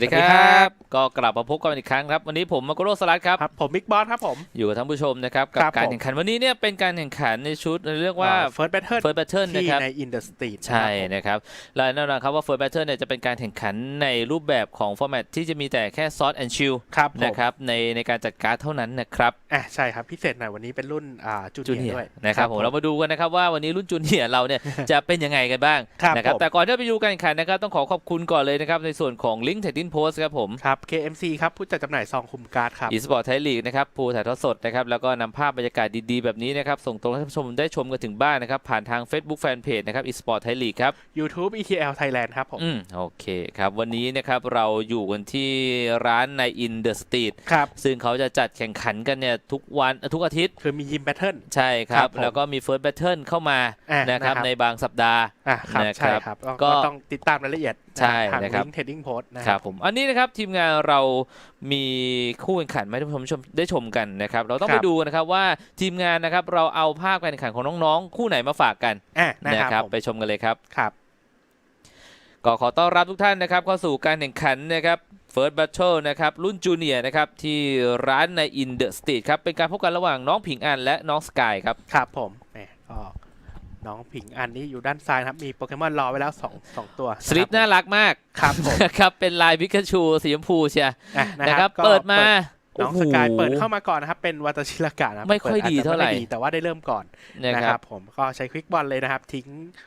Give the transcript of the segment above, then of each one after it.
สวัสดีครับ ก็กลับมาพบกันอีกครั้งครับ วันนี้ผมมาโกโรสลัดครับครับ ผมบิ๊กบอสครับผม อยู่กับท่านผู้ชมนะครับ กับครับการผมแข่งขันวันนี้เนี่ยเป็นการแข่งขันในชุดเรียกว่าเฟิร์สแบทเทิล First Battle นะที่ครับในอินเด e สตรีทใช่นะครับและแน่นอนครับว่า First Battle เนี่ยจะเป็นการแข่งขันในรูปแบบของฟอร์แมตที่จะมีแต่แค่ซอสแอนชิลครับผมนะครับในในการจัดการ์ดเท่านั้นนะครับอะใช่ครับพิเศษหน่อยวันนี้เป็นรุ่นอ่าจูจูเนีเนียยด้วยนะครับผมเรามาดูกันนะครับว่าวันนี้รุ่นจูเนียเราเนี่ยจะเป็นยังไงกันบ้างครับนะครับผมแต่ก่อนที่จะไปดูการแข่งขันนะครับต้องขอขอบคุณก่อนเลยนะครับในส่วนของ Link t e d i n Post ครับผมครับ KMC ครับผู้จัดจำหน่ายซองคุมการ์ดครับอีสปอร์ตไทยลีกนะครับผู้ถ่ายทอดสดนะครับแล้วก็นำภาพบรรยากาศดีๆ แบบนี้นะครับส่งตรงให้ท่านผู้ชมได้ชมกันถึงบ้านนะครับผ่านทาง Facebook Fanpage นะครับอีสปอร์ตไทยลีกครับ YouTube ETL Thailand ครับผมอืมโอเคครับวันนี้นะครับเราอยู่กันที่ร้านใน In the Street ครับซึ่งเขาจะจัดแข่งขันกันเนี่ยทุกวันทุกอาทิตย์ คือมียิมแบทเทิล ใช่คครัรับบ ผมแล้วก็มี First Battle เข้ามาอะนะครับนะครับ ในบางสัปดาห์ อะครับนะคใช่รับครับก็ก็ก็ ต้องติดตามรายละเอียดใช่ทางนะครับลิงก์ Trading Post นะคครัรับบผมอันนี้นะครับทีมงานเรามีคู่แข่งขันมาให้ท่านผู้ชมได้ชมกันนะครับเราต้องครัไปบดูนะครับว่าทีมงานนะครับเราเอาภาพการแข่งขันของน้องๆ คู่ไหนมาฝากกันอะนะนะครับผมไปชมกันเลยครับครับก็ขอต้อนรับทุกท่านนะครับเข้าสู่การแข่งขันนะครับ First Battle นะครับรุ่นจูเนียร์นะครับที่ร้านใน In the Street ครับเป็นการพบกันระหว่างน้องผิงอันและน้องสกายครับครับผมแหมก็ น้องผิงอันนี้อยู่ด้านซ้ายนะครับ มีโปเกมอนรอไว้แล้วสองสองตัวสลิปน่ารักมากครับผมนะครับเป็นลายพิกาชูสีชมพูเชียอะนะนะคครัรับบก็เปิดมาน้องโโหสกายเปิดเข้ามาก่อนนะครับ เป็นวัตชิรากะนะครับไม่ค่อยเปิดีจจะเท่าไหร่ม่ด้แต่ว่าได้เริ่มก่อนนะนะคครัรับบผมก็ใช้ควิกบอลเลยนะครับ ทิ้ง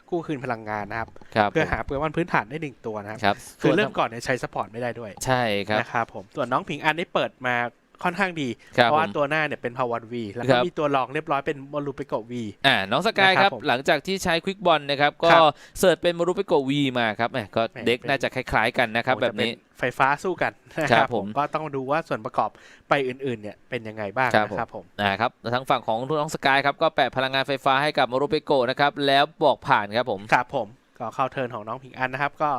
กู้คืนพลังงานนะครับครับเพื่อหาโปเกมอนพื้นฐานได้หนึ่งตัวนะครับครับคือส่วนเริ่มก่อนเนี่ยใช้สปอร์ตไม่ได้ด้วย ใช่ครับนะครับผมส่วนน้องผิงอันได้เปิดมา ค่อนข้างดีครับเพราะว่าผมตัวหน้าเนี่ยเป็นพาวันวีแล้วคก็รับมีตัวรองเรียบร้อยเป็นมอลูปิโกวีอ่าน้องสกายนะคครัรับบผมหลังจากที่ใช้ควิกบอลนะครับ ก็ครับเสิร์ชเป็นมารุเปโกวีมาครับแหมก็แหม่เด็กเป็นน่าจะคล้ายๆกันนะครับโอ้แบบจะเป็นี้ไฟฟ้าสู้กันนะคครัรับบผมผมก็ต้องดูว่าส่วนประกอบไปอื่นๆเนี่ยเป็นยังไงบ้างครับนะครับผมนะครับทางฝั่งของน้องสกายครับก็แปะพลังงานไฟฟ้าให้กับมารุเปโกนะครับแล้วบอกผ่านครับผมครับผมก็เข้าเทิร์นของน้องผิงอันนะครับก็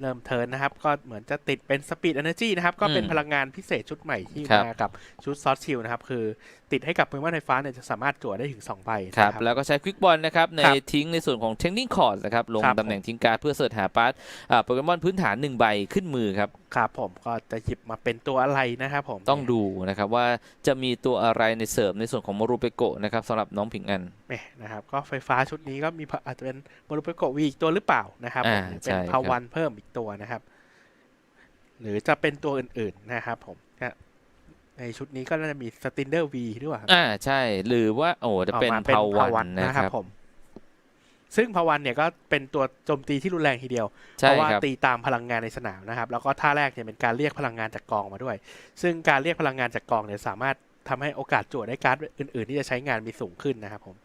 เริ่มเทิร์นนะครับ ก็เหมือนจะติดเป็นสปีด e อ e r จีนะครับ ก็เป็นอืมพลังงานพิเศษชุดใหม่ที่ครับมากับชุดซอสชิลนะครับ คือ ติดให้กับโปเกมอนไฟฟ้าเนี่ยจะสามารถจั่วได้ถึง2ใบครับนะแล้วก็ใช้ควิกบอลนะครับในครับทิ้งในส่วนของเทคนิคคอร์ดนะครับลงครับตำแหน่งทิ้งการ์ดเพื่อเสิร์ชหาปาร์ตอ่าโปเกมอนพื้นฐานหนึ่งใบขึ้นมือครับครับผมก็จะหยิบมาเป็นตัวอะไรนะครับผมต้องดูนะครับว่าจะมีตัวอะไรในเสริมในส่วนของมารุเปโกนะครับสำหรับน้องผิงอันแหมนะครับก็ไฟฟ้าชุดนี้ก็มีอาจจะเป็นโมโนเปโกวีอีกตัวหรือเปล่านะครับผมอ่าหรือเป็นใช่ครับพาวันเพิ่มอีกตัวนะครับ หรือจะเป็นตัวอื่นๆนะครับผมก็ ในชุดนี้ก็น่าจะมีสตินเดอร์วีด้วยครับอ่าใช่ หรือว่าโอ้จะเป็นออกมาพาวันนะครับผมซึ่งพาวันเนี่ยก็เป็นตัวโจมตีที่รุนแรงทีเดียว เพใช่ราะว่าครับตีตามพลังงานในสนามนะครับ แล้วก็ท่าแรกเนี่ยเป็นการเรียกพลังงานจากกองมาด้วย ซึ่งการเรียกพลังงานจากกองเนี่ยสามารถทำให้โอกาสจั่วได้การ์ดอื่น ๆ ที่จะใช้งานมีสูงขึ้นนะครับผม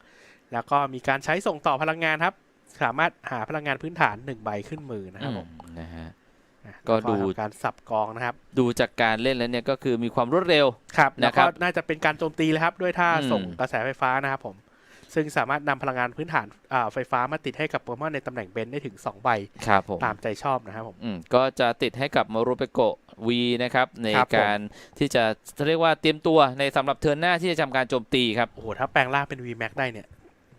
แล้วก็มีการใช้ส่งต่อพลังงานครับ สามารถหาพลังงานพื้นฐานหนึ่งใบขึ้นมือนะครับผมอืมนะฮะนะ ก็แล้วดูทำการสับกองนะครับ ดูจากการเล่นแล้วเนี่ยก็คือมีความรวดเร็วครับแล้วนะครัก็บน่าจะเป็นการโจมตีเลยครับ ด้วยท่าอืมส่งกระแสไฟฟ้านะครับผม ซึ่งสามารถนำพลังงานพื้นฐานอ่าไฟฟ้ามาติดให้กับโปเกมอนในตำแหน่งเบนได้ถึง 2 ใบครับผมตามใจชอบนะครับผมอืมก็จะติดให้กับมารุเปโกวีนะครับในครับผมการที่จะเรียกว่าเตรียมตัวในสำหรับเทิร์นหน้าที่จะทำการโจมตีครับโอ้โหถ้าแปลงร่างเป็น VMAX ได้เนี่ย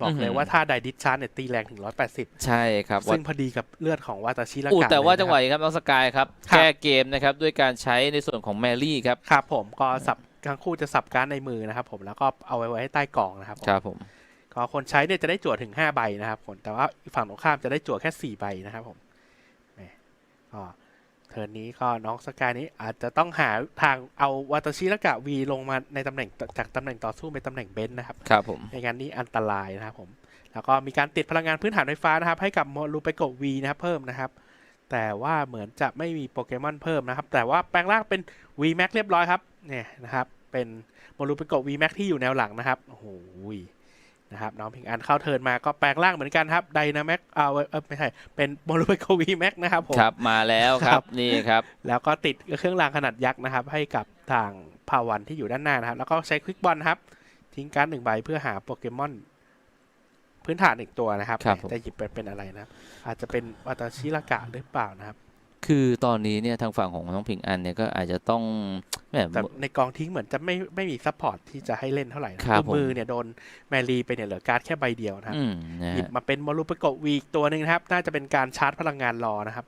บอกเลอื้ยอหือว่าถ้าไดดิชชาร์จเนี่ยตีแรงถึง 180 ใช่ครับ ซึ่งพอดีกับเลือดของวาตาชิละอู้กะแต่ว่าเลยจังหวะนี้ครับน้องสกายครับครับ แก้เกมนะครับ ด้วยการใช้ในส่วนของแมรี่ครับ ครับผมก็สับทั้งคู่จะสับการดในมือนะครับผมแล้วก็เอาไว้ไว้ให้ใต้กล่องนะครับผมครับผมก็คนใช้เนี่ยจะได้จั่วถึง 5 ใบนะครับผมแต่ว่าฝั่งตรงข้ามจะได้จั่วแค่ 4 ใบนะครับผมแหมก็เทิร์นนี้ก็น้องสกายนี้อาจจะต้องหาทางเอาวาตาชิละกะวีลงมาในตำแหน่งจากตำแหน่งต่อสู้เป็นตำแหน่งเบนซ์นะครับ ครับผมในงานนี้อันตรายนะครับผม แล้วก็มีการติดพลังงานพื้นฐานไฟฟ้านะครับ ให้กับโมลูเปโกวีนะครับเพิ่มนะครับ แต่ว่าเหมือนจะไม่มีโปเกมอนเพิ่มนะครับ แต่ว่าแปลงร่างเป็น V Max เรียบร้อยครับ เนี่ยนะครับ เป็นโมลูเปโก V Max ที่อยู่แนวหลังนะครับ โอ้โห นะครับน้องพิงอันเข้าเทิร์นมาก็แปลงร่างเหมือนกันครับไดนาแม็กเออเออไม่ใช่เป็นโมลูเปโก V Max นะครับผมครับมาแล้วคครัรับบนี่ครับ แล้วก็ติดเครื่องรางขนาดยักษ์นะครับ ให้กับทางพาวันที่อยู่ด้านหน้านะครับ แล้วก็ใช้ควิกบอลครับ ทิ้งการ์ดหนึ่งใบเพื่อหาโปเกมอน พื้นฐานอีกตัวนะครับครับผมจะหยิบไปเป็นอะไรนะครับ อาจจะเป็นวัตชิรากะหรือเปล่านะครับ คือตอนนี้เนี่ยทางฝั่งของน้องผิงอันเนี่ยก็อาจจะต้องแหมแต่ในกองทิ้งเหมือนจะไม่ไม่มีซัพพอร์ตที่จะให้เล่นเท่าไหร่นะครับผมมือเนี่ยโดนแมรี่ไปเนี่ยเหลือการ์ดแค่ใบเดียวนะครับอืมนะหยิบฮะมาเป็นมอลูเปโกวีอีกตัวหนึ่งนะครับ น่าจะเป็นการชาร์จพลังงานรอนะครับ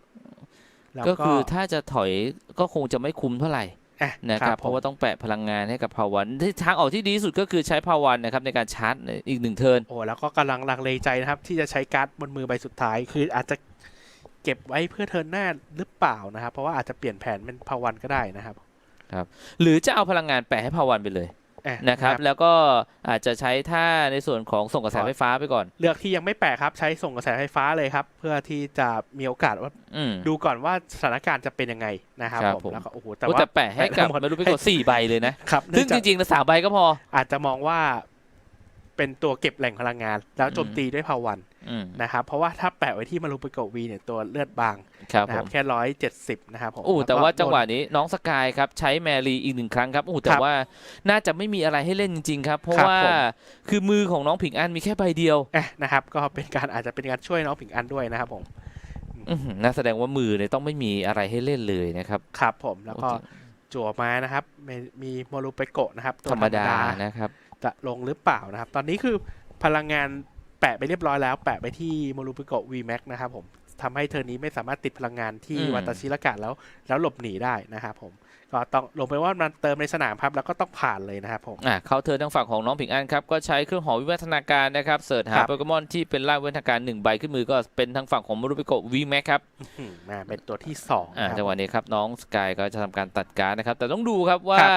แล้วก็ก็คือถ้าจะถอยก็คงจะไม่คุ้มเท่าไหร่อะนะครับผมเพราะว่าต้องแปะพลังงานให้กับภาวันที่ทางออกที่ดีที่สุดก็คือใช้ภาวันนะครับในการชาร์จอีกหนึ่งเทิร์นโอ้แล้วก็กำลังลังเลใจนะครับที่จะใช้การ์ดบนมือใบสุดท้าย คืออาจจะเก็บไว้เพื่อเทิร์นหน้าหรือเปล่านะครับ เพราะว่าอาจจะเปลี่ยนแผนเป็นพาวันก็ได้นะครับหรือจะเอาพลังงานแปะให้ภาวันไปเลยอ่นะครับ แล้วก็อาจจะใช้ท่าในส่วนของส่งกระแสไฟฟ้าไปก่อน เลือกที่ยังไม่แปะครับใช้ส่งกระแสไฟฟ้าเลยครับ เพื่อที่จะมีโอกาสว่าอืมดูก่อนว่าสถานการณ์จะเป็นยังไงนะครับครับผมผมแล้วก็โอ้โหแต่โอ้ว่าแต่แปะให้กับแปะทั้งหมดไม่รู้ไปกดสี่ใบเลยนะครับซึ่งเนื่อจจากริงๆนะสามใบก็พอ อาจจะมองว่า เป็นตัวเก็บแหล่งพลังงาน แล้วโจมอืมตีด้วยพาวันอืมนะครับเพราะว่าถ้าแปะไว้ที่มารูปิโกวีเนี่ยตัวเลือดบางครับนะผครับมแค่ร้อยเจ็ดสิบนะครับผมโอ้แต่ล้ก็ว่าจังหวะโดนนี้น้องสกายครับใช้แมรี่อีกหนึ่งครั้งครับโอ้แต่ครับว่าน่าจะไม่มีอะไรให้เล่นจริงๆครับเพราะครับว่าผมคือมือของน้องผิงอันมีแค่ใบเดียวอะนะครับก็เป็นการอาจจะเป็นการช่วยน้องผิงอันด้วยนะครับผมอื้อหือน่าแสดงว่ามือเนี่ยต้องไม่มีอะไรให้เล่นเลยนะครับครับผมแล้วก็จั่วมานะครับ มีมีโมรูเปโกะนะครับตัวธรรมดานะครับ จะลงหรือเปล่านะครับ ตอนนี้คือพลังงานแปะไปเรียบร้อยแล้ว แปะไปที่โมรูเปโกะ VMAX นะครับผมทำให้เทอร์นี้ไม่สามารถติดพลังงานที่อืมวัตชิรากาศแล้ว แล้วหลบหนีได้นะครับผมก็ต้องลงไปว่ามันเติมในสนามครับแล้วก็ต้องผ่านเลยนะครับผมอะเข้าเทิร์นทางฝั่งของน้องผิงอันครับก็ใช้เครื่องหอวิวัฒนาการนะครับเสิร์ชหาครับโปเกมอนที่เป็นร่างวิวัฒนาการหนึ่งใบขึ้นมือก็เป็นทางฝั่งของมารุปิโกะวีแม็กครับอืมมาเป็นตัวที่สองอ่านะครับจังหวะนี้ครับน้องสกายก็จะทำการตัดการดนะครับแต่ต้องดูครับว่าครับ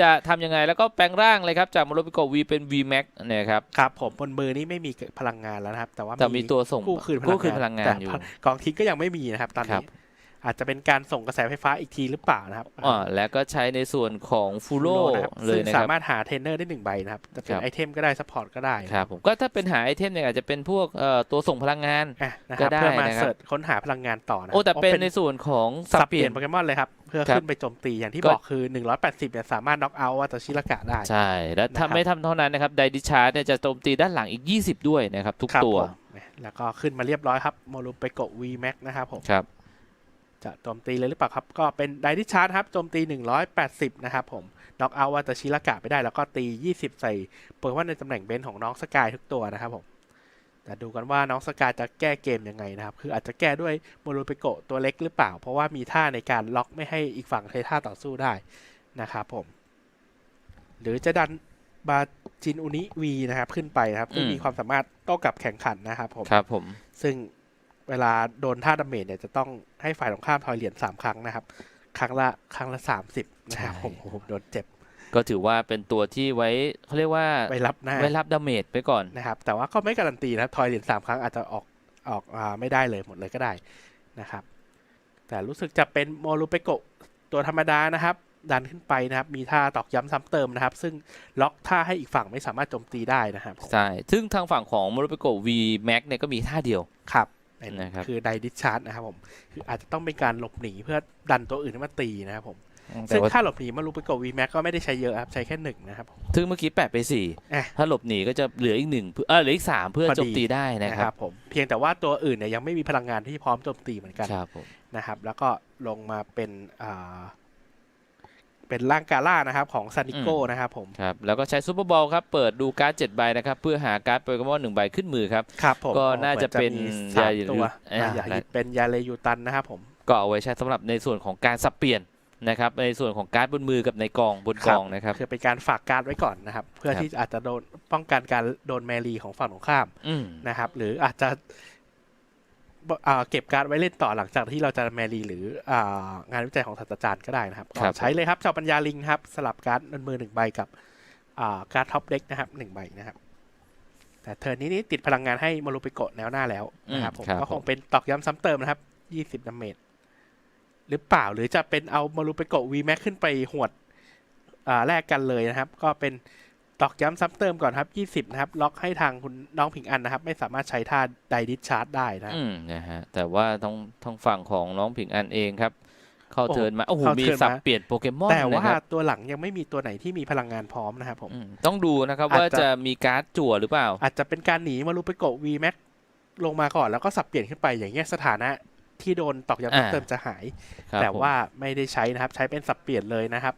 จะทำยังไงแล้วก็แปลงร่างเลยครับจากมารุปิโกวีเป็น V Max เนี่ยครับครับผมบนมือนี้ไม่มีพลังงานแล้วนะครับ แต่ว่าแต่มีตัวส่งกู้คืนกู้คืนพลังงานแต่อยู่กองทิ้งก็ยังไม่มีนะครับตอนครันี้บ อาจจะเป็นการส่งกระแสไฟฟ้าอีกทีหรือเปล่านะครับอ่าแล้วก็ใช้ในส่วนของฟูโรนะครับเลยซึ่งนะคสารับมารถหาเทรนเนอร์ได้หนึ่งใบนะครับ จะเป็นครับไอเทมก็ได้ซัพพอร์ตก็ได้ครับผมก็ถ้าเป็นหาไอเทมเนี่ยอาจจะเป็นพวกเอ่อตัวส่งพลังงานอะนะคก็รับได้เพื่อมานะครับเสิร์ชค้นหาพลังงานต่อนะโอ้แต่เป็นพราะในส่วนของสัสับบเปเปลี่ลี่ยยนนโปเกมอนเลยครับเพื่อครับขึ้นไปโจมตีอย่างที่ก็บอกคือ 180เนี่ยสามารถน็อกเอาต์วัตชิรากะได้ใช่แล้วนะครับทำไม่ทำเท่านั้นนะครับไดดิชาร์ดเนี่ยจะโจมตีด้านหลังอีก 20 ด้วยนะครับ ทุกครับตัวผมแล้วก็ขึ้นมาเรียบร้อยครับโมลูเปโกะ VMAX นะครับผมครับ จะโจมตีเลยหรือเปล่าครับ ก็เป็นไดดิชาร์ดครับโจมตี 180 นะครับผมน็อกเอาวัตชิรากะไปได้แล้วก็ตี 20 ใส่โปเกมอนในตำแหน่งเบนซ์ของน้องสกายทุกตัวนะครับผมแต่ดูกันว่าน้องสกายจะแก้เกมยังไงนะครับ คืออาจจะแก้ด้วยโมโลเปโกะตัวเล็กหรือเปล่า เพราะว่ามีท่าในการล็อกไม่ให้อีกฝั่งใช้ท่าต่อสู้ได้นะครับผม หรือจะดันบาจินอุนิวีนะครับ ขึ้นไปนะครับซึ่งอืมมีความสามารถโต้กลับแข่งขันนะครับผมครับผม ซึ่ง เวลาโดนท่าดาเมจเนี่ยจะต้องให้ฝ่ายตรงข้ามทอยเหรียญสามครั้งนะครับ ครั้งละครั้งละสามสิบนะครับผมโอ้โหโดนเจ็บ ก็ถือว่าเป็นตัวที่ไว้เขาเรียกว่าไปรับหน้าไว้รับดาเมจไปก่อนนะครับ แต่ว่าก็ไม่การันตีนะครับทอยเหรียญสามครั้งอาจจะออกออกอ่าไม่ได้เลยหมดเลยก็ได้นะครับ แต่รู้สึกจะเป็นโมลูเปโกะตัวธรรมดานะครับดันขึ้นไปนะครับ มีท่าตอกย้ำซ้ำเติมนะครับ ซึ่งล็อกท่าให้อีกฝั่งไม่สามารถโจมตีได้นะครับผมใช่ ซึ่งทางฝั่งของม o ร o ปิโก V Max เนี่ยก็มีท่าเดียว ครับเป็ นนะครับคือไดดิชาร์ดนะครับผมคืออาจจะต้องเป็นการหลบหนีเพื่อดันตัวอื่นให้มาตีนะครับผมแต่ซึ่งว่าค่าหลบหนีมารูไปกดวีแม็กก็ไม่ได้ใช้เยอะครับ ใช้แค่หนึ่งนะครับผมซึ่งเมื่อกี้แปะไปสี่อะถ้าหลบหนีก็จะเหลืออีกหนึ่งเพื่อเออเหลืออีกสามเพื่อพอดีโจมตีได้นะนะคครัรับบผมเพียงแต่ว่าตัวอื่นเนี่ยยังไม่มีพลังงานที่พร้อมโจมตีเหมือนกันครับผมนะครับแล้วก็ลงมาเป็นอ่า เป็นร่างกาล่านะครับของซานิโก้นะครับผมครับแล้วก็ใช้ซูเปอร์บอลครับเปิดดูการ์ดเจ็ดใบนะครับเพื่อหาการ์ดโปเกมอนหนึ่งใบขึ้นมือครับครับผมก็น่าจะเป็นหมือมีสามยาตัวอ่าอ่าอย่าหยิบเป็นยาเลยูตันนะครับผมก็เอาไว้ใช้สำหรับในส่วนของการสับเปลี่ยนนะครับในส่วนของการ์ดบนมือกับในกองบนกองนะครับคือเป็นการฝากการ์ดไว้ก่อนนะครับ เพื่อครับที่อาจจะโดนป้องกันการโดนแมรี่ของฝั่งตรงข้ามอืมนะครับหรืออาจจะอ่า เก็บการ์ดไว้เล่นต่อหลังจากที่เราจะแมรีหรืออางานวิจัยของศาสตราจารย์ก็ได้นะครับก็ใช้เลยครับเจ้าปัญญาลิงครับ สลับการ์ดบนมือหนึ่งใบกับอ่าการ์ดท็อปเด็กนะครับหนึ่งใบนะครับ แต่เทิร์นนี้นี่ติดพลังงานให้มารูไปโกะแนวหน้าแล้วนะครับผมก็คงเป็นตอกย้ำซ้ำเติมนะครับยี่สิบดาเมจหรือเปล่าหรือจะเป็นเอามารูไปโกะวีแม็กขึ้นไปหวดอ่าแลกกันเลยนะครับ ก็เป็น ตอกย้ำซ้ำเติมก่อนครับ 20 นะครับ ล็อกให้ทางคุณน้องผิงอันนะครับ ไม่สามารถใช้ท่าไดดิชาร์จได้นะอืมนะฮะแต่ว่าทางทางฝั่งของน้องผิงอันเองครับ เข้าโอ้เทิร์นมาโอ้โหเข้ามีเทิร์นสับมา เปลี่ยนโปเกมอนแต่ว่านะครับตัวหลังยังไม่มีตัวไหนที่มีพลังงานพร้อมนะครับผม อืมต้องดูนะครับอาจจะ ว่าจะมีการ์ดจั่วหรือเปล่า อาจจะเป็นการหนีมารูไปโกะ V Max ลงมาก่อนแล้วก็สับเปลี่ยนขึ้นไปอย่างเงี้ยสถานะที่โดนตอกย้ำซ้ำเติมจะหาย ครับแต่ผมว่าไม่ได้ใช้นะครับ ใช้เป็นสับเปลี่ยนเลยนะครับ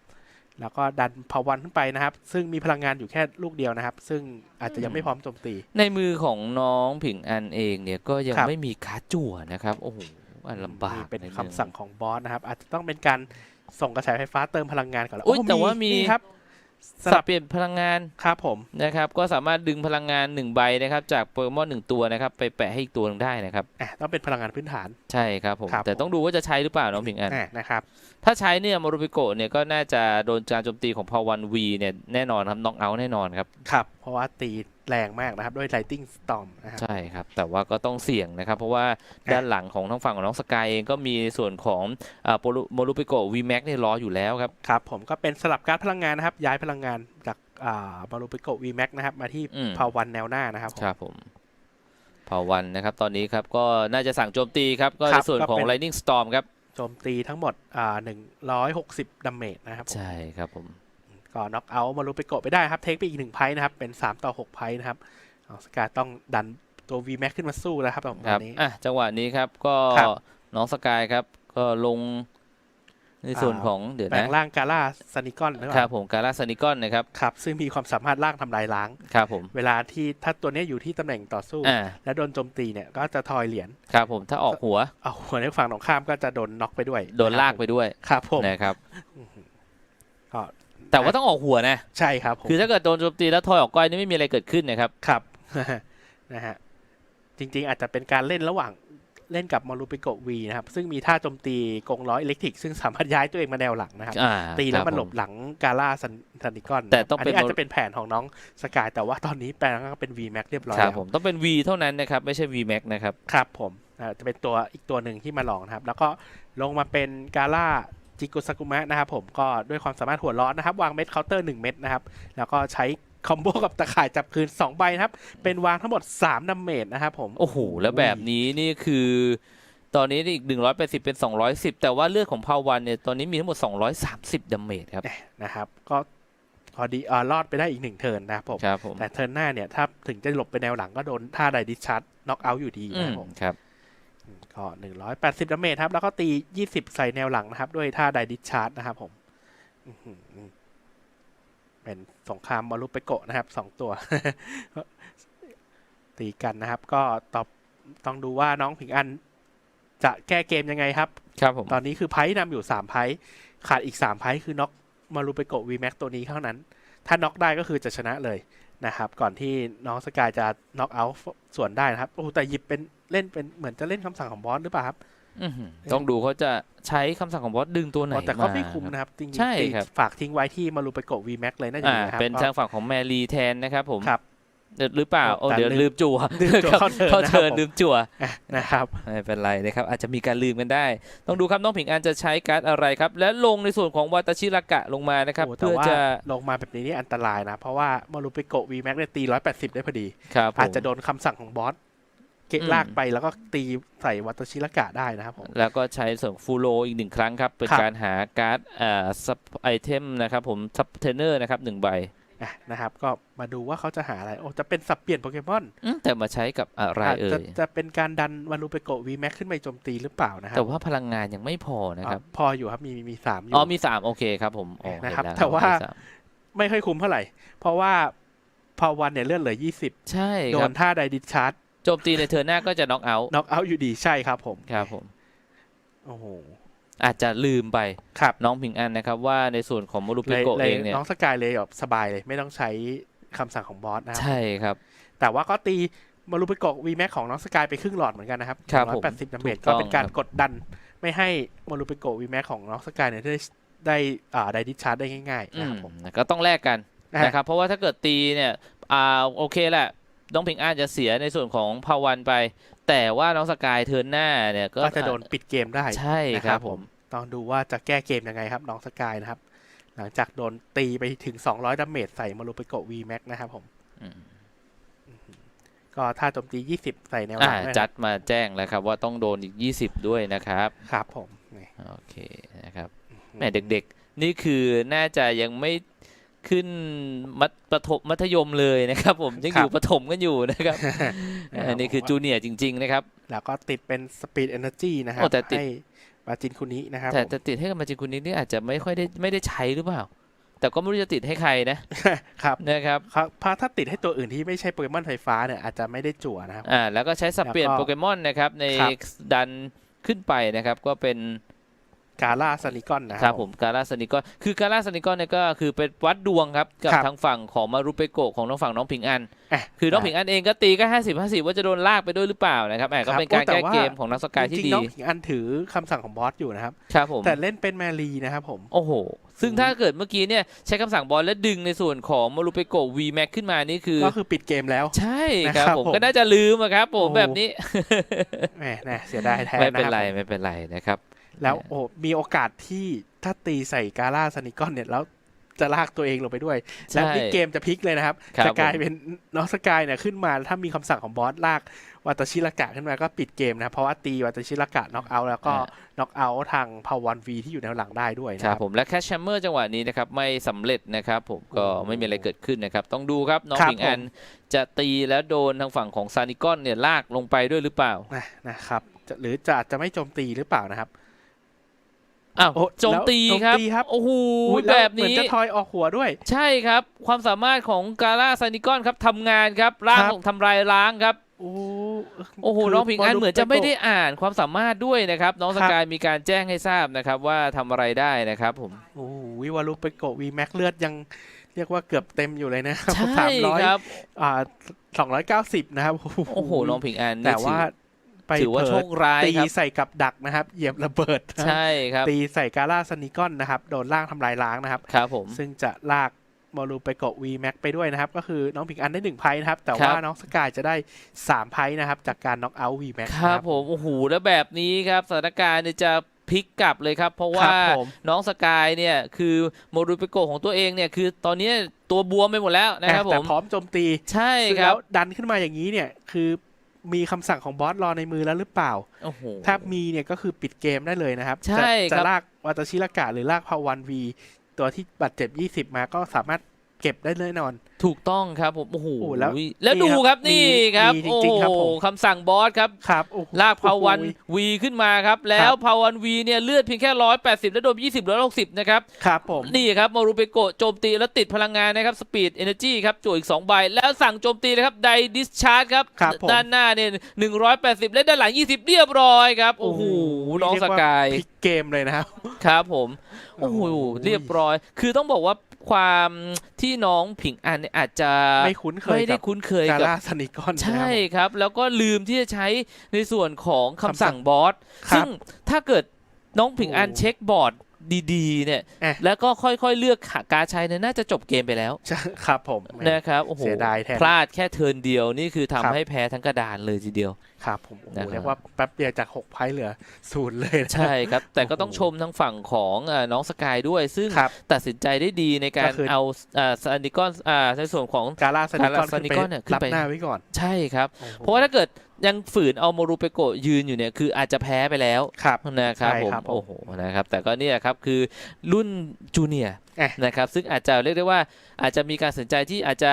แล้วก็ดันพาวันขึ้นไปนะครับ ซึ่งมีพลังงานอยู่แค่ลูกเดียวนะครับ ซึ่งอาจจะยังไม่พร้อมโจมตี ในมือของน้องผิงอันเองเนี่ยก็ยังครับไม่มีการ์ดจั่วนะครับ โอ้โหว่าลำบากนี่เป็นดงคำสั่งของบอสนะครับ อาจจะต้องเป็นการส่งกระแสไฟฟ้าเติมพลังงานก่อนแล้วอุ๊ยโอ้แต่ว่ามีนี่ครับ สสัลับบเปลี่ยนพลังงานครับผมนะครับก็สามารถดึงพลังงาน 1 ใบนะครับจากโปเกมอนหนึ่งตัวนะครับไปแปะให้อีกตัวหนึงได้นะครับอะต้องเป็นพลังงานพื้นฐาน ใช่ครับผมครับ แต่ต้องดูว่าจะใช้หรือเปล่าน้องผิงอัน อะนะครับ ถ้าใช้เนี่ยมารุปิโกะเนี่ยก็น่าจะโดนการโจมตีของพาวันวีเนี่ยแน่นอนครับน็อกเอาท์แน่นอนครับ ครับ เพราะว่าตี แรงมากนะครับ ด้วย Lightning Storm นะครับ ใช่ครับ แต่ว่าก็ต้องเสี่ยงนะครับ เพราะว่าอะด้านหลังของทางฝั่งของน้องสกายเองก็มีส่วนของอ่าโมรุปิโกะวีแม็กเนี่ยรออยู่แล้วครับ ครับ ผมก็เป็นสลับการดพลังงานนะครับ ย้ายพลังงานจากอ่าบารูปิโก VMAX นะครับ มาที่อืมพาวันแนวหน้านะครับผมครับผมพาวันนะครับ ตอนนี้ครับก็น่าจะสั่งโจมตีครับ ก็ครัในบส่วนก็ของเป็น Lightning Storm ครับ โจมตีทั้งหมดอ่า160ดาเมจนะครับผมใช่ครับผม ก็น็อกเอาท์มารูปิโกไปได้ครับ เทคไปอีกหนึ่งไพ่นะครับ เป็น 3 ต่อ 6 ไพ่นะครับเอาสกายต้องดันตัว VMAX ขึ้นมาสู้นะครับผมคตรัอบนนี้อะจังหวะนี้ครับก็ครับน้องสกายครับ ก็ลงในส่วนอ่าของเดี๋ยวแปลนะงร่างกาล่าซานิกอนหรือเปครัล่าบผมการาซานิกอนนะครับครับ ซึ่งมีความสามารถร่างทำลายล้างครับผมเวลาที่ถ้าตัวเนี้ยอยู่ที่ตำแหน่งต่อสู้อ่าและโดนโจมตีเนี่ยก็จะทอยเหรียญครับผมถ้าออกหัวเอาหัวในฝั่งตรงข้ามก็จะโดนน็อกไปด้วย โดนลากไปด้วยครับผมนะครับก็ แต่ว่าต้องออกหัวนะ ใช่ครับผมคือถ้าเกิดโดนโจมตีแล้วทอยออกก้อยนี่ไม่มีอะไรเกิดขึ้นนะครับ ครับนะฮะจริงๆ อาจจะเป็นการเล่นระหว่างเล่นกับมารูปิโกวีนะครับ ซึ่งมีท่าโจมตีกงร้อยอิเล็กทริก ซึ่งสามารถย้ายตัวเองมาแนวหลังนะครับอ่าตีแล้วครับมันหลบผหลังกาล่าซันซันนิกอน แต่ต้องอันเป็นนี้อาจจะเป็นแผนของน้องสกาย แต่ว่าตอนนี้แปลงก็เป็น V Max เรียบร้อยครับแล้วผมต้องเป็น V เท่านั้นนะครับ ไม่ใช่ V Max นะครับ ครับผมอ่าจะเป็นตัวอีกตัวหนึ่งที่มาลองนะครับ แล้วก็ลงมาเป็นกาล่า จิกุสกุมะนะครับผมก็ด้วยความสามารถหัวร้อนนะครับ วางเม็ดเคาน์เตอร์ 1 เม็ดนะครับ แล้วก็ใช้คอมโบกับตะข่ายจับคืน 2 ใบนะครับ เป็นวางทั้งหมด3ดาเมจนะครับผม โอ้โห แล้วแบบนี้นี่คือ ตอนนี้อีก 180 เป็น 210 แต่ว่าเลือดของพาวันเนี่ย ตอนนี้มีทั้งหมด 230ดาเมจครับนะครับ ก็พอดีอ่ารอดไปได้อีกหนึ่งเทิร์นนะครับผมครับผมแต่เทิร์นหน้าเนี่ยถ้าถึงจะหลบไปแนวหลังก็โดนท่าไดดิชาร์ดน็อกเอาท์อยู่ดีอืนะคมรับผมครับ ก็หนึ่งร้อยแปดสิบดาเมจครับ แล้วก็ตียี่สิบใส่แนวหลังนะครับ ด้วยท่าไดดิชาร์ดนะครับผมอื้อหือเป็นสงครามมารุไปโกะนะครับสองตัว ตีกันนะครับ ก็ตอบต้องดูว่าน้องผิงอัน จะแก้เกมยังไงครับ ครับผม ตอนนี้คือไพ่นำอยู่สามไพ่ขาดอีกสามไพ่คือน็อกมารูไปโกวีแม็กตัวนี้เท่านั้น ถ้าน็อกได้ก็คือจะชนะเลย นะครับ ก่อนที่น้องสกายจะน็อกเอาท์ส่วนได้นะครับ โอ้แต่หยิบเป็นเล่นเป็นเหมือนจะเล่นคำสั่งของบอสหรือเปล่าครับอื้อหือต้องดูเขาจะใช้คำสั่งของบอสดึงตัวไหนอ๋อแต่ก็มาไม่คุมรับนะครับ จริงๆใช่ตีครับฝากทิ้งไว้ที่มารูไปโกวีแม็กเลยน่าจะอ่าดีนะครับเป็นก็ทางฝั่งของแมรี่แทนนะครับผมครับเดี๋ยว หรือเปล่าโอ้แต่เดี๋ยวลืมลืมจั่วลืมจั่วเข้าเทิร์นเข้าเทิร์นนะครับผมลืมจั่วอะนะครับไม่เป็นไรนะครับอาจจะมีการลืมกันได้ ต้องดูครับน้องผิงอันจะใช้การ์ดอะไรครับ และลงในส่วนของวาตาชิรากะลงมานะครับโแต่เพื่อว่าจะลงมาแบบนี้นี่อันตรายนะ เพราะว่ามารูไปโกวีแม็กเนี่ยตีร้อยแปดสิบได้พอดีครับผมอาจจะโดนคำสั่งของบอสเกะอืมลากไปแล้วก็ตีใส่วัตชิรากะได้นะครับผมแล้วก็ใช้ส่วนฟูโรอีกหนึ่งครั้งครับ เป็นครับการหาการ์ดอ่าซับไอเทมนะครับผมซับเทรนเนอร์นะครับหนึ่งใบอะ นะครับ ก็มาดูว่าเขาจะหาอะไร โอ้ จะเป็นสับเปลี่ยนโปเกมอนอืมแต่มาใช้กับอะไรอาจเอ่จะยจะเป็นการดันวารูไปโกวีแม็กขึ้นไปโจมตีหรือเปล่านะครัแต่ว่าพลังงานยังไม่พอนะครับอะพออยู่ครับมีมีมีสามอยู่ อ๋อ มีสามโอเคครับผมอ๋อนะครับเห็นล้แต่ว่ามีสมไม่ค่อยคุ้มเท่าไหร่ เพราะว่าพอวันเนี่ยเลื่อนเหลือยี่สิบใช่โดครับนท่าไดดิชาร์ดโจมตีในเทิร์นหน้าก็จะน็อกเอาท์น็อกเอาท์อยู่ดีใช่ครับผม ครับผม โอ้โห อาจจะลืมไปครับน้องผิงอันนะครับว่าในส่วนของโมรูเลปิยโกะเลเอยงเนี่ยน้องสกายเลยแบบสบายเลย ไม่ต้องใช้คำสั่งของบอสนะครับ ใช่ครับ แต่ว่าก็ตีมารูปิโกวีแม็กของน้องสกายไปครึ่งหลอดเหมือนกันนะครับครับร้อผมยแปดสิบดาเมจถูกต้ก็องเป็นการครับกดดัน ไม่ให้มารูปิโกวีแม็กของน้องสกายเนี่ยได้ได้อ่าได้ดิชาร์ดได้ง่ายๆอืนะคมรับผมก็ต้องแลกกันอะนะครับเพราะว่าถ้าเกิดตีเนี่ยอ่าโอเคแหละน้องพิงอาจจะเสียในส่วนของพาวันไป แต่ว่าน้องสกายเทิร์นหน้าเนี่ยก็ก็จะโดนปิดเกมได้ใช่นะครับผมต้องดูว่าจะแก้เกมยังไงครับ น้องสกายนะครับ หลังจากโดนตีไปถึง 200ดาเมจใส่มารูปิโกวีแม็กนะครับผมอืมก็ถ้าโจมตี 20 ใส่แนวหอ่าลังด้วยนะจัดมาแจ้งแล้วครับ ว่าต้องโดนอีก 20 ด้วยนะครับ ครับผมนี่โอเคนะครับแหมเด็กๆ นี่คือน่าจะยังไม่ ขึ้นมัธประถมมัธยมเลยนะครับ ผมยังอยู่ประถมกันอยู่นะครับอันนี้คือจูเนียร์จริง ๆ นะครับ แล้วก็ติดเป็นสปีดเอเนอร์จีนะครับโอ้แต่ติดให้บาจินคุนินะครับแต่ผมจะติดให้กับมาจินคุณนิดนี่อาจจะไม่ค่อยได้ไม่ได้ใช้หรือเปล่า แต่ก็ไม่รู้จะติดให้ใครนะครับนะครับครับเพราะถ้าติดให้ตัวอื่นที่ไม่ใช่โปเกมอนไฟฟ้าเนี่ยอาจจะไม่ได้จั่วนะครับอ่าแล้วก็ใช้สับเปลี่ยนแล้วก็โปเกมอนนะครับในครับดันขึ้นไปนะครับ ก็เป็น กาล่าซานิกอนนะคครัรับบผมกาลาสนิกอนคือกาลาสนิกอนเนี่ยก็คือเป็นวัดดวงครับกับครับทางฝั่งของมารุเปโกะของทางฝั่งน้องผิงอันะคือน้องผิงอันเองก็ตีก็ห้าสิบห้าสิบว่าจะโดนลากไปด้วยหรือเปล่านะครับแหมก็เป็นการโอ้แต่แก้ว่าเกมของนักสกายที่จริงดีๆน้องผิงอันถือคำสั่งของบอสอยู่นะครับครับผมแต่เล่นเป็นแมรีนะครับผมโอ้โหซึ่งถ้าเกิดเมื่อกี้เนี่ยใช้คำสั่งบอลและดึงในส่วนของมารุเปโกะ V Max ขึ้นมานี่คือก็คือปิดเกมแล้ว ใช่ครับนะครับผมผมก็น่าจะลืมอะครับผมโอ้แบบนี้แหมน่เสียดายแทนไม่นะเป็นครับไรไม่เป็นไรนะครับ แล้วโอ้มีโอกาสที่ถ้าตีใส่กาล่าซานิกอนเนี่ยแล้วจะลากตัวเองลงไปด้วยใช่แล้วนี่เกมจะพลิกเลยนะครับครับจะกลายผมเป็นน้องสกายเนี่ยขึ้นมา ถ้ามีคำสั่งของบอสลากวัตชิรากะขึ้นมาก็ปิดเกมนะ เพราะว่าตีวัตชิรากะน็อกเอาท์แล้วก็น็อกเอาท์ทางพาวันวีที่อยู่ในหลังได้ด้วยนะคครัรับบผมและแคชแชมเมอร์จังหวะนี้นะครับไม่สำเร็จนะครับผมก็โอ้ไม่มีอะไรเกิดขึ้นนะครับ ต้องดูครับน้องครับผิงอันจะตีแล้วโดนทางฝั่งของซานิกอนเนี่ยลากลงไปด้วยหรือเปล่านะนะครับจะหรือจะอาจจะไม่โจมตีหรือเปล่านะครับ อ้าวโอ้โจมตีแล้วครับโจมตีครับโอ้โหอุ๊ยแบล้วบเหมือนนี้จะทอยออกหัวด้วย ใช่ครับ ความสามารถของกาล่าซานิกอนครับทำงานครับร่างครับของทำลายล้างครับโอ้โอ้โหคืน้องผิงอันบลลูเหมือนจะไม่ได้อ่านความสามารถด้วยนะครับ น้องคสรับกายมีการแจ้งให้ทราบนะครับว่าทำอะไรได้นะครับผมโอ้โหวิวารุไปโกวีแม็กเลือดยังเรียกว่าเกือบเต็มอยู่เลยนะครับใช่สามร้อยครับอ่าสองร้อยเก้าสิบนะครับโอ้โหน้องผิงอันนี่แต่ว่า ไปถือว่าเผลโชคร้ายตีครับใส่กับดักนะครับ เหยียบระเบิดนะครับใช่ครับ ตีใส่กาล่าสนิกอนนะครับ โดนล่างทำลายล้างนะครับ ครับผม ซึ่งจะลากมอลูไปโกวีแม็กไปด้วยนะครับ ก็คือน้องผิงอันได้หนึ่งไพ่นะครับ แต่ครัว่าบน้องสกายจะได้สามไพ่นะครับ จากการน็อกเอาท์วีแม็กครับผม โอ้โห แล้วแบบนี้ครับสถานการณ์เนี่ยจะพลิกกลับเลยครับ เพราะคว่ารับผมน้องสกายเนี่ยคือโมรูเปโกะของตัวเองเนี่ยคือตอนนี้ตัวบวมไปหมดแล้วนะครับผแต่มพร้อมโจมตีใช่ซึ่งคแล้รับวดันขึ้นมาอย่างนี้เนี่ยคือ มีคำสั่งของบอสรอในมือแล้วหรือเปล่า โอ้โห ถ้ามีเนี่ยก็คือปิดเกมได้เลยนะครับใช่จะครับจะลากวัตชิรากะหรือลากพาวันวี ตัวที่บาดเจ็บ 20 มาก็สามารถ เก็บได้แน่นอน ถูกต้องครับผมโอ้โหโอ้แล้วแล้วนี่ดูครับครับมีนี่ครับมีจโอ้ริงๆครับโหผมคำสั่งบอสครับครับโอ้โหลากพาวันโอ้โหวีขึ้นมาครับ แล้วพาวันวีเนี่ยเลือดเพียงแค่ร้อยแปดสิบแล้วโดนยี่สิบร้อยหกสิบนะครับครับผมนี่ครับมารูเปโกะโจมตีแล้วติดพลังงานนะครับสปีดเอเนอร์จีครับจั่วอีก2ใบ แล้วสั่งโจมตีเลยครับไดดิสชาร์จครับครับผมด้านหน้าเนี่ยหนึ่งร้อยแปดสิบและด้านหลัง20เรียบร้อยครับโอ้โหน้องสกายพลิกเกมเลยนะครับครับผมโอ้โหโอ้โหเรียบร้อย คือต้องบอกว่า ความที่น้องผิงอันเนี่ยอาจจะไม่คุ้นเคยไม่ได้กับคุ้นเคยกากับล่าสนิกอนใช่ครับ แล้วก็ลืมที่จะใช้ในส่วนของคำสั่งบอสครับซึ่งถ้าเกิดน้องผิงอันโอ้เช็คบอร์ดดีๆเนี่ยเอ๊ะแล้วก็ค่อยๆเลือกขาการใช้เนี่ยน่าจะจบเกมไปแล้วใช่ครับผมนะครับโอ้โหเสียดายแทนพลาดแค่เทิร์นเดียวนี่คือครัทำบให้แพ้ทั้งกระดานเลยทีเดียว ครับผมโอ้โหนะครับเรียกว่าแป๊บเดียวจาก6ไพ่เหลือศูนย์เลยนะใช่ครับ แต่ก็ต้องโอ้โหชมทั้งฝั่งของเอ่อน้องสกายด้วย ซึ่งครับตัดสินใจได้ดีในการก็คือเอาซานิกอนอ่าในส่วนของกาล่าสนิกอนกาล่าสนิกอนเนี่ยขึ้นรับไปหน้าไว้ก่อน ใช่ครับโอ้โหเพราะว่าถ้าเกิดยังฝืนเอาโมรูเปโกะยืนอยู่เนี่ยคืออาจจะแพ้ไปแล้วครับนะครับใช่ผมครับผมโอ้โหนะครับแต่ก็เนี่ยครับคือรุ่นจูเนียร์เอ๊ะ นะครับซึ่งอาจจะเรียกได้ว่าอาจจะมีการสนใจที่อาจจะ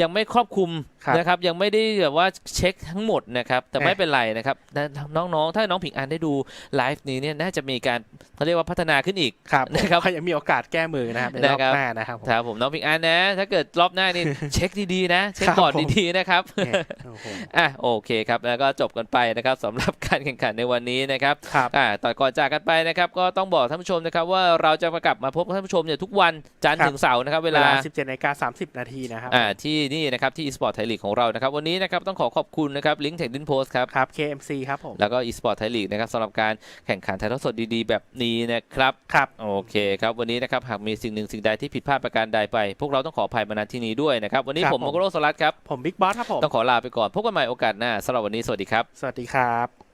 ยังไม่ครอบคลุมครับนะครับยังไม่ได้แบบว่าเช็คทั้งหมดนะครับแต่เอ๊ะไม่เป็นไรนะครับแต่น้องๆ ถ้าน้องผิงอันได้ดูไลฟ์นี้เนี่ยน่าจะมีการเขาเรียกว่าพัฒนาขึ้นอีกครับนะครับเขายังมีโอกาสแก้มือนะครับในรอบนะครับหน้านะครับผมครับผมน้องผิงอันนะ ถ้าเกิดรอบหน้านี่เช็คดีๆนะ เช็คครับบอร์ดผมดีๆนะครับเนี่ยโอ้โหอะโอเคครับแล้วก็จบกันไปนะครับสำหรับการแข่งขันในวันนี้นะครับครับอ่าต่อก่อนจากกันไปนะครับก็ต้องบอกท่านผู้ชมนะครับว่าเราจะมากลับมาพบกับท่านผู้ชมเนี่ยทุกวันจันทร์ครับถึงเสาร์นะครับเวเวลาลา 17นาฬิกา30 นาทีนะครับอ่าที่นี่นะครับที่ eSport Thai League ของเรานะครับ วันนี้นะครับต้องขอขอบคุณนะครับลิงก์เทคดินโพสครับครับ KMC ครับผม แล้วก็ eSport Thai League นะครับสำหรับการแข่งขันถ่ายทอดสดดีๆ แบบนี้นะครับครับโอเคครับวันนี้นะครับหากมีสิ่งหนึ่งสิ่งใดที่ผิดพลาดประการใดไป พวกเราต้องขออภัยมาณที่นี้ด้วยนะครับวันนี้ครับผมผมมงโกโรสลัดครับผมบิ๊กบอสครับผมต้องขอลาไปก่อนพบกันใหม่โอกาสหน้าสำหรับวันนี้สวัสดีครับ สวัสดีครับ